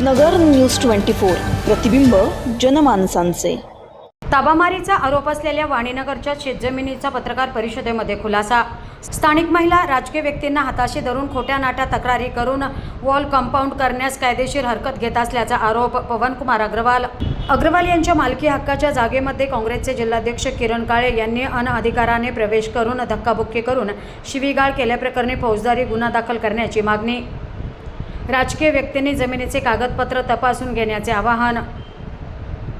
नगर news twenty four. प्रतिबिंब जनमानसांचे. ताबामारीचा आरोप असलेल्या वाणीनगरच्या शेतजमिनीचा पत्रकार परिषदेमध्ये खुलासा. स्थानिक महिला राजकीय व्यक्तींना हाताशी धरून खोट्या नाट्या तक्रारी करून वॉल कंपाऊंड करण्यास कायदेशीर हरकत घेत असल्याचा आरोप पवनकुमार अग्रवाल. अग्रवाल यांच्या मालकी हक्काच्या जागेमध्ये काँग्रेसचे जिल्हाध्यक्ष किरण काळे यांनी अनअधिकाराने प्रवेश करून धक्काबुक्की करून शिवीगाळ केल्याप्रकरणी फौजदारी गुन्हा दाखल करण्याची मागणी. राजकीय व्यक्तींनी जमिनीचे कागदपत्र तपासून घेण्याचे आवाहन.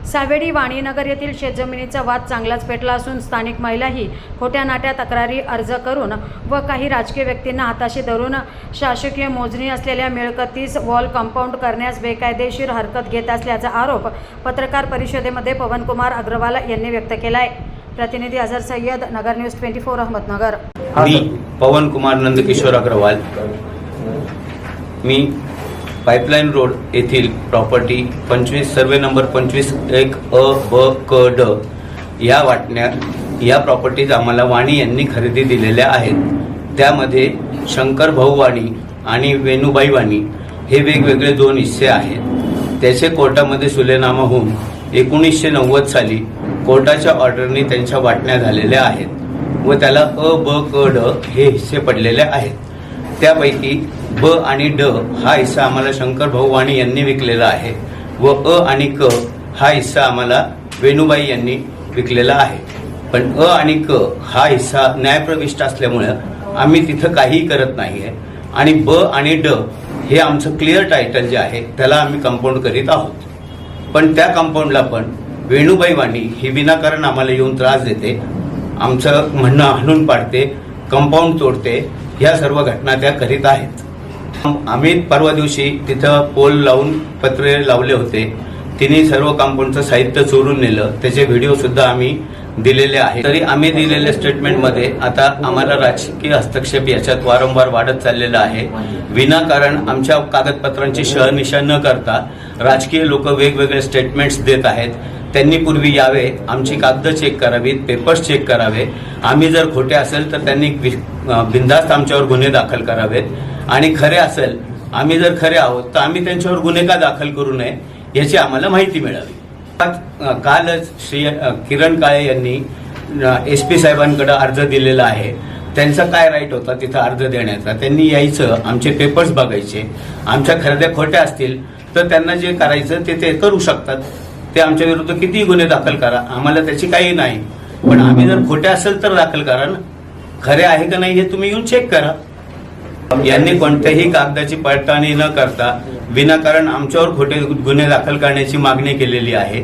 सावेडी वाणीनगर येथील शेतजमिनीचा वाद चांगलाच पेटला असून स्थानिक महिलाही खोट्या नाट्या तक्रारी अर्ज करून व काही राजकीय व्यक्तींना हाताशी धरून शासकीय मोजणी असलेल्या मिळकतीस वॉल कंपाऊंड करण्यास बेकायदेशीर हरकत घेत असल्याचा आरोप पत्रकार परिषदेमध्ये पवनकुमार अग्रवाल यांनी व्यक्त केला आहे प्रतिनिधी Azhar Sayyad Nagar news twenty four Ahmednagar. मी पवन नंदकिशोर अग्रवाल. मी पाईपलाईन रोड येथील प्रॉपर्टी पंचवीस सर्वे नंबर पंचवीस एक अ ब क ड या वाटण्यात या प्रॉपर्टीज आम्हाला वाणी यांनी खरेदी दिलेल्या आहेत. त्यामध्ये शंकर भाऊ वाणी आणि वेणुबाई वाणी हे वेगवेगळे दोन हिस्से आहेत. त्याचे कोर्टामध्ये सुलेनामा होऊन एकोणीसशे नव्वद साली कोर्टाच्या ऑर्डरने त्यांच्या वाटण्या झालेल्या आहेत व त्याला अ ब क ड हे हिस्से पडलेले आहेत. त्यापैकी ब आणि ड हा हिस्सा आम्हाला शंकर भाऊ वाणी यांनी विकलेला आहे व अ आणि क हा हिस्सा आम्हाला वेणुबाई यांनी विकलेला आहे. पण अ आणि क हा हिस्सा न्यायप्रविष्ट असल्यामुळं आम्ही तिथं काहीही करत नाही आहे आणि ब आणि ड हे आमचं क्लिअर टायटल जे आहे त्याला आम्ही कंपाऊंड करीत आहोत. पण त्या कंपाऊंडला पण वेणुबाई वाणी ही विनाकारण आम्हाला येऊन त्रास देते आमचं म्हणणं हाणून पाडते कंपाऊंड तोडते ह्या सर्व घटना त्या करीत आहेत. आम्ही परवा दिवशी तिथं पोल लावून पत्रे लावले होते. तिने सर्व कंपाऊंडचं साहित्य चोरून नेलं. त्याचे व्हिडिओ सुद्धा आम्ही दिलेले आहे तरी आम्ही दिलेल्या स्टेटमेंटमध्ये आता आम्हाला राजकीय हस्तक्षेप याच्यात वारंवार वाढत चाललेला आहे. विनाकारण आमच्या कागदपत्रांची शहनिशा न करता राजकीय लोक वेगवेगळे स्टेटमेंट्स देत आहेत. त्यांनी पूर्वी यावे आमची कागद चेक करावीत पेपर्स चेक करावे. आम्ही जर खोटे असेल तर त्यांनी बिनधास्त आमच्यावर गुन्हे दाखल करावेत. आणि खरे असेल आम्ही जर खरे आहोत तर आम्ही त्यांच्यावर गुन्हे का दाखल करू नये याची आम्हाला माहिती मिळावी. कालच श्री किरण काळे यांनी एस पी साहेबांकडे अर्ज दिलेला आहे. त्यांचा काय राईट होता तिथं अर्ज देण्याचा? त्यांनी यायचं आमचे पेपर्स बघायचे. आमच्या खरेद्या खोट्या असतील तर त्यांना जे करायचं ते ते करू शकतात. ते आमच्या विरुद्ध कितीही गुन्हे दाखल करा. आम्हाला त्याची काही नाही. पण आम्ही जर खोटे असेल तर दाखल करा ना. खरे आहे का नाही हे तुम्ही येऊन चेक करा. यांनी कोणत्याही कागदाची पडताळणी न करता विनाकारण आमच्यावर खोटे गुन्हे दाखल करण्याची मागणी केलेली आहे.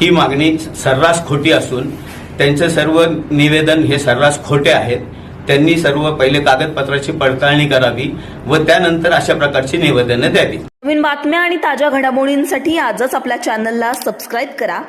ही मागणी सर्रास खोटी असून त्यांचं सर्व निवेदन हे सर्रास खोटे आहेत. त्यांनी सर्व पहिले कागदपत्राची पडताळणी करावी व त्यानंतर अशा प्रकारची निवेदनं द्यावी. नवीन बातम्या आणि ताज्या घडामोडींसाठी आजच आपल्या चॅनलला सबस्क्राईब करा.